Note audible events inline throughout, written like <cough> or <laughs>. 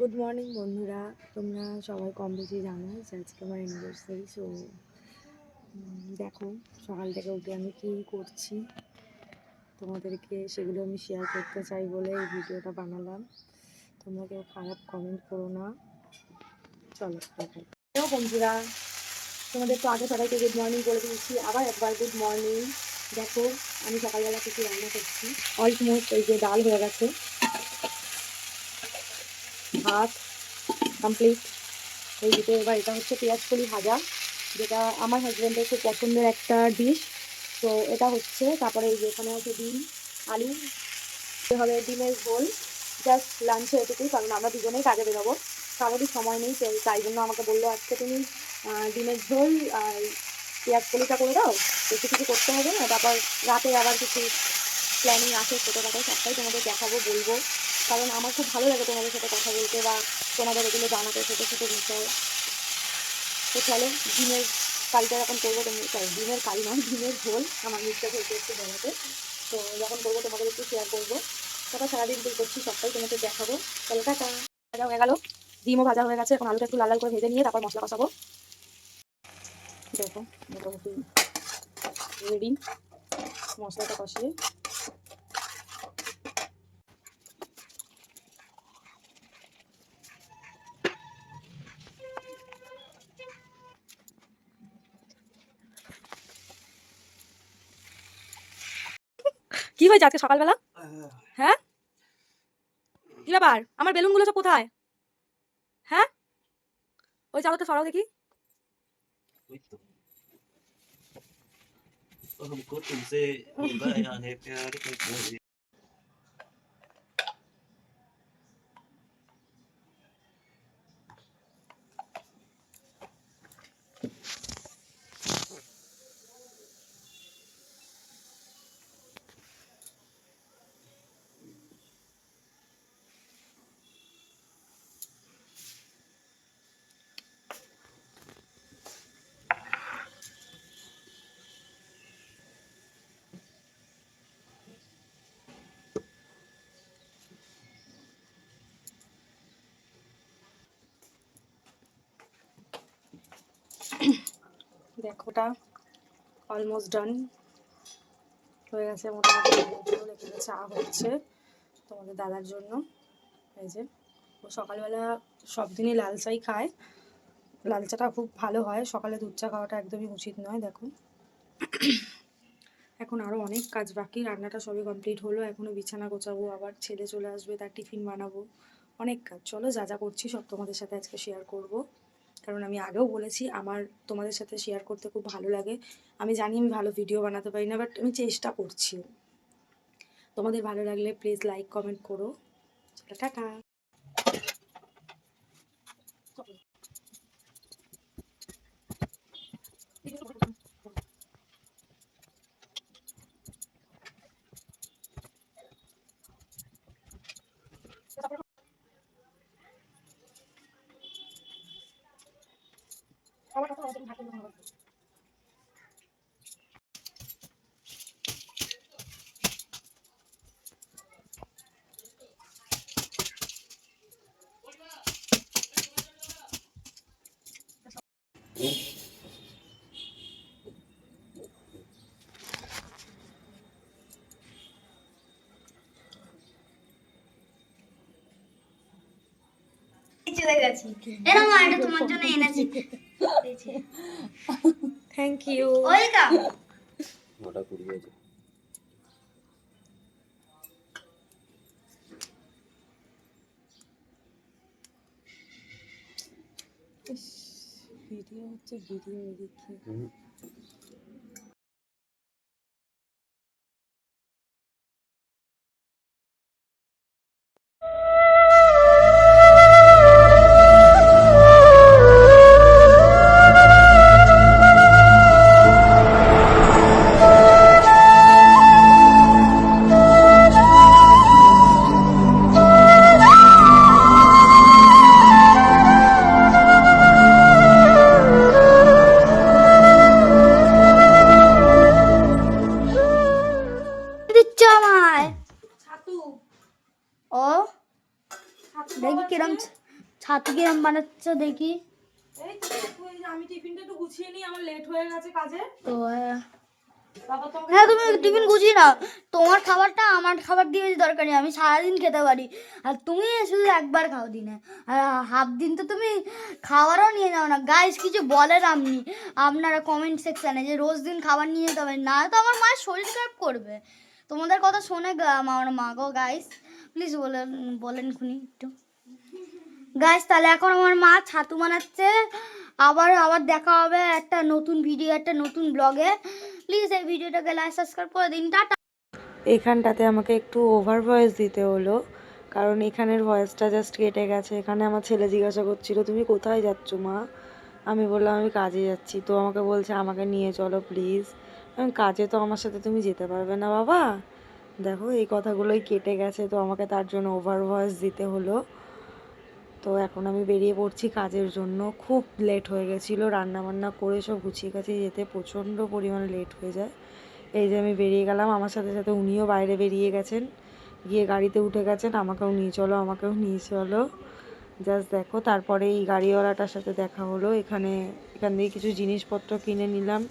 Good morning বন্ধুরা। তোমরা সবাই কম বেশি জানো যে আজকে আমার অ্যানিভার্সারি সো দেখো, সকাল থেকে উঠে আমি কী করছি। তোমাদেরকে সেগুলো আমি শেয়ার করতে চাই বলে এই ভিডিওটা বানালাম। তোমরা কেউ খারাপ কমেন্ট করো না। চলো দেখো বন্ধুরা, তোমাদের তো আগে সবাইকে গুড মর্নিং বলে দিয়েছি। আবার একবার গুড মর্নিং দেখো, আমি সকালবেলা কিছু রান্না করছি। অলমোস্ট এই যে ডাল হয়ে গেছে। ভাত কমপ্লিট এই দিকে এবার এটা হচ্ছে পেঁয়াজ কলি ভাজা, যেটা আমার হাজব্যান্ডের খুব পছন্দের একটা ডিশ তো এটা হচ্ছে, তারপরে এই যে এখানে আছে ডিম, আলু হবে ডিমের ঝোল। জাস্ট লাঞ্চে এটুকুই, কারণ আমরা দুজনেই কাজে বেরোবো। কারোরই সময় নেই তাই জন্য আমাকে বলল আজকে তুমি ডিমের ঝোল আর পেঁয়াজ কলিটা করে দাও, বেশি কিছু করতে হবে না। তারপর রাতে আবার কিছু প্ল্যানিং আছে ছোটোখাটো, সবটাই তোমাদের দেখাবো, বলব। কারণ আমার খুব ভালো লাগে তোমাদের সাথে কথা বলতে বা তোমাদের এগুলো জানাতে ছোটো ছোটো বিষয়। তো চলো, ডিমের কারিটা যখন করব তুমি ডিমের কারি নয়, ডিমের ঝোল আমার মিক্সটা হয়েছে একটু বেড়াতে। তো যখন করব তোমাদের একটু শেয়ার করব। তারপর সারাদিন কী করছি সবটাই তোমাকে দেখাবো। চলো, টাটা। ভাজা হয়ে গেল। ডিমও ভাজা হয়ে গেছে। এখন আলুটা একটু লাল লাল করে ভেজে নিয়ে তারপর মশলা কষাবো। দেখো, মোটামুটি রেডি মশলাটা কষিয়ে কি হয়েছে আজকে সকালবেলা হ্যাঁ কি ব্যাপার আমার বেলুনগুলো সব কোথায় হ্যাঁ ওই চালকটা সরাও দেখি वही तो तो हमको तुमसे <laughs> দেখোটা অলমোস্ট ডান হয়ে গেছে মোটামুটি। চা হচ্ছে তোমাদের দাদার জন্য। এই যে, ও সকালবেলা সব দিনই লাল চাই খায়। লাল চাটা খুব ভালো হয়, সকালে দুধ চা খাওয়াটা একদমই উচিত নয়, দেখো। এখন আরও অনেক কাজ বাকি, রান্নাটা সবই কমপ্লিট হলো এখনও বিছানা গোছাবো, আবার ছেলে চলে আসবে, তার টিফিন বানাবো। অনেক কাজ, চলো যা যা করছি সব তোমাদের সাথে আজকে শেয়ার করব। কারণ আমি আগেও বলেছি, আমার তোমাদের সাথে শেয়ার করতে খুব ভালো লাগে। আমি জানি আমি ভালো ভিডিও বানাতে পারি না বাট আমি চেষ্টা করছি। তোমাদের ভালো লাগলে প্লিজ লাইক কমেন্ট করো। টাটা। চলে গেছি এরকম এটা তোমার জন্য এনেছি থ্যাংক ইউ ওয়েলকাম। কুড়ি ভিডিও হচ্ছে ভিডিও দেখি ছাতু কিরম বানাচ্ছ দেখি। তো আমি টিফিনটা একটু গুছিয়ে নিই আমার লেট হয়ে গেছে কাজে। তো হ্যাঁ তুমি টিফিন গুছিয়ে নাও। তোমার খাবারটা আমার খাবার দিয়ে দরকার নেই আমি সারাদিন খেতে পারি। আর তুমি শুধু একবার খাও দিনে। আর হাফ দিন তো তুমি খাবারও নিয়ে যাও না। গাইস কিছু বলেন আপনি আপনারা কমেন্ট সেকশানে যে রোজ দিন খাবার নিয়ে যেতে হবে না তো আমার মায়ের শরীর খারাপ করবে। তোমাদের কথা শোনে আমার মা গো গাইস প্লিজ বলেন বলেন খুনি একটু। গাইস তাহলে এখন আমার মা ছাতু বানাচ্ছে। আবার আবার দেখা হবে একটা নতুন ভিডিও একটা নতুন ব্লগে প্লিজ এই ভিডিওটাকে লাইক সাবস্ক্রাইব করে দিন। টাটা। এখানটাতে আমাকে একটু ওভার ভয়েস দিতে হলো। কারণ এখানের ভয়েসটা জাস্ট কেটে গেছে। এখানে আমার ছেলে জিজ্ঞাসা করছিল, তুমি কোথায় যাচ্ছ, মা? আমি বললাম, আমি কাজে যাচ্ছি। তো আমাকে বলছে, আমাকে নিয়ে চলো প্লিজ কাজে তো আমার সাথে তুমি যেতে পারবে না, বাবা। দেখো, এই কথাগুলোই কেটে গেছে। তো আমাকে তার জন্য ওভার ভয়েস দিতে হলো। তো এখন আমি বেরিয়ে পড়ছি কাজের জন্য। খুব লেট হয়ে গেছিল রান্না বান্না করে সব গুছিয়ে গাছিয়ে যেতে প্রচণ্ড পরিমাণে লেট হয়ে যায়। এই যে আমি বেরিয়ে গেলাম, আমার সাথে সাথে উনিও বাইরে বেরিয়ে গেছেন। গিয়ে গাড়িতে উঠে গেছেন, আমাকেও নিয়ে চলো, আমাকেও নিয়ে চলো। জাস্ট দেখো, তারপরে এই গাড়িওয়ালাটার সাথে দেখা হলো। এখানে, এখান থেকে কিছু জিনিসপত্র কিনে নিলাম।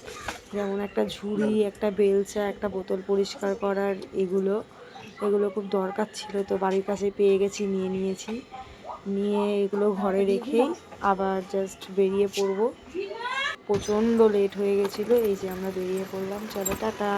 যেমন একটা ঝুড়ি, একটা বেলচা, একটা বোতল পরিষ্কার করার এগুলো। এগুলো খুব দরকার ছিল, তো বাড়ির কাছে পেয়ে গেছি, নিয়ে নিয়েছি। নিয়ে এগুলো ঘরে রেখেই আবার জাস্ট বেরিয়ে পড়ব। প্রচণ্ড লেট হয়ে গেছিল, এই যে আমরা বেরিয়ে পড়লাম। চলো, টাটা।